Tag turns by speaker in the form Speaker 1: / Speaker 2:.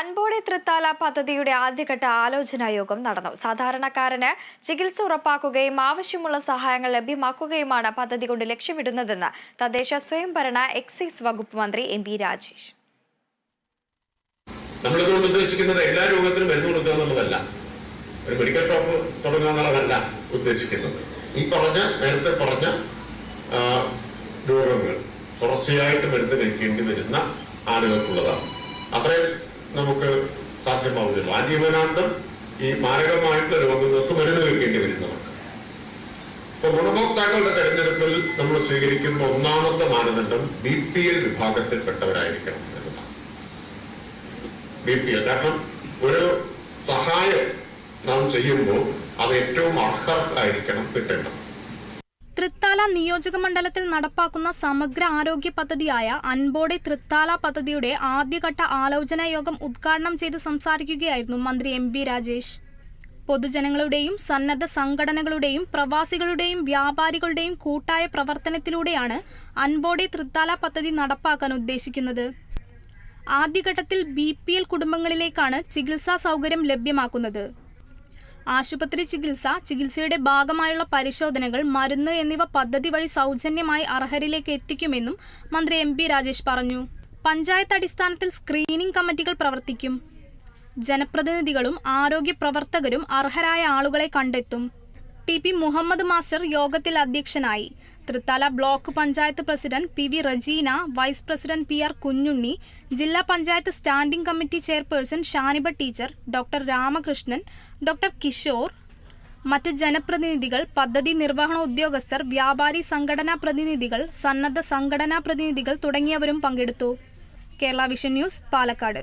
Speaker 1: അൻപോടി തൃത്താല പദ്ധതിയുടെ ആദ്യഘട്ട ആലോചനാ യോഗം നടന്നു. സാധാരണക്കാരന് ചികിത്സ ഉറപ്പാക്കുകയും ആവശ്യമുള്ള സഹായങ്ങൾ ലഭ്യമാക്കുകയുമാണ് പദ്ധതി കൊണ്ട് ലക്ഷ്യമിടുന്നതെന്ന് തദ്ദേശ സ്വയംഭരണ എക്സൈസ് വകുപ്പ് മന്ത്രി എം പി രാജേഷ്.
Speaker 2: നമ്മളിതുകൊണ്ട് ഉദ്ദേശിക്കുന്നത് എല്ലാ രോഗത്തിനും മരുന്ന് കൊടുക്കുക എന്നുള്ളതല്ല ഒരു മെഡിക്കൽ ഷോപ്പ് തുടങ്ങുക എന്നുള്ളതല്ല ഉദ്ദേശിക്കുന്നത്. ഈ പറഞ്ഞ നേരത്തെ പറഞ്ഞ രോഗങ്ങൾ തുടർച്ചയായിട്ട് മരുന്ന് കഴിക്കേണ്ടി വരുന്ന ആളുകൾക്കുള്ളതാണ്. അത്രേ നമുക്ക് സാധ്യമാവുന്നുള്ളൂ ആജീവനാന്തം ഈ മാരകമായിട്ടുള്ള രോഗങ്ങൾക്ക് മരുന്ന് കഴിക്കേണ്ടി വരുന്നവർക്ക് ഇപ്പൊ ഗുണഭോക്താക്കളുടെ തെരഞ്ഞെടുപ്പിൽ നമ്മൾ സ്വീകരിക്കുന്ന ഒന്നാമത്തെ മാനദണ്ഡം ബി പി എൽ വിഭാഗത്തിൽപ്പെട്ടവരായിരിക്കണം എന്നതാണ്. B P L. കാരണം ഒരു സഹായം നാം ചെയ്യുമ്പോൾ അത് ഏറ്റവും അർഹർക്കായിരിക്കണം കിട്ടേണ്ടത്.
Speaker 3: തൃത്താല നിയോജക മണ്ഡലത്തിൽ നടപ്പാക്കുന്ന സമഗ്ര ആരോഗ്യ പദ്ധതിയായ അൻപോടെ തൃത്താല പദ്ധതിയുടെ ആദ്യഘട്ട ആലോചനാ യോഗം ഉദ്ഘാടനം ചെയ്ത് സംസാരിക്കുകയായിരുന്നു മന്ത്രി എം ബി രാജേഷ്. പൊതുജനങ്ങളുടെയും സന്നദ്ധ സംഘടനകളുടെയും പ്രവാസികളുടെയും വ്യാപാരികളുടെയും കൂട്ടായ പ്രവർത്തനത്തിലൂടെയാണ് അൻപോടെ തൃത്താല പദ്ധതി നടപ്പാക്കാൻ ഉദ്ദേശിക്കുന്നത്. ആദ്യഘട്ടത്തിൽ ബി കുടുംബങ്ങളിലേക്കാണ് ചികിത്സാ സൗകര്യം ലഭ്യമാക്കുന്നത്. ആശുപത്രി ചികിത്സ ചികിത്സയുടെ ഭാഗമായുള്ള പരിശോധനകൾ മരുന്ന് എന്നിവ പദ്ധതി വഴി സൗജന്യമായി അർഹരിലേക്ക് എത്തിക്കുമെന്നും മന്ത്രി എം പി രാജേഷ് പറഞ്ഞു. പഞ്ചായത്ത് അടിസ്ഥാനത്തിൽ സ്ക്രീനിംഗ് കമ്മിറ്റികൾ പ്രവർത്തിക്കും. ജനപ്രതിനിധികളും ആരോഗ്യ പ്രവർത്തകരും അർഹരായ ആളുകളെ കണ്ടെത്തും. ടി പി മുഹമ്മദ് മാസ്റ്റർ യോഗത്തിൽ അധ്യക്ഷനായി. Thrithala block panchayat president P V Rajeena vice president P R Kunjunni ജില്ലാ panchayat standing committee chairperson Shaniba teacher doctor Ramakrishnan doctor Kishore മറ്റ് ജനപ്രതിനിധികൾ പദ്ധതി നിർവഹണ ഉദ്യോഗസ്ഥർ വ്യാപാരി സംഘടനാ പ്രതിനിധികൾ സന്നദ്ധ സംഘടനാ പ്രതിനിധികൾ തുടങ്ങിയവരും പങ്കെടുത്തു. Kerala vision news Palakkad.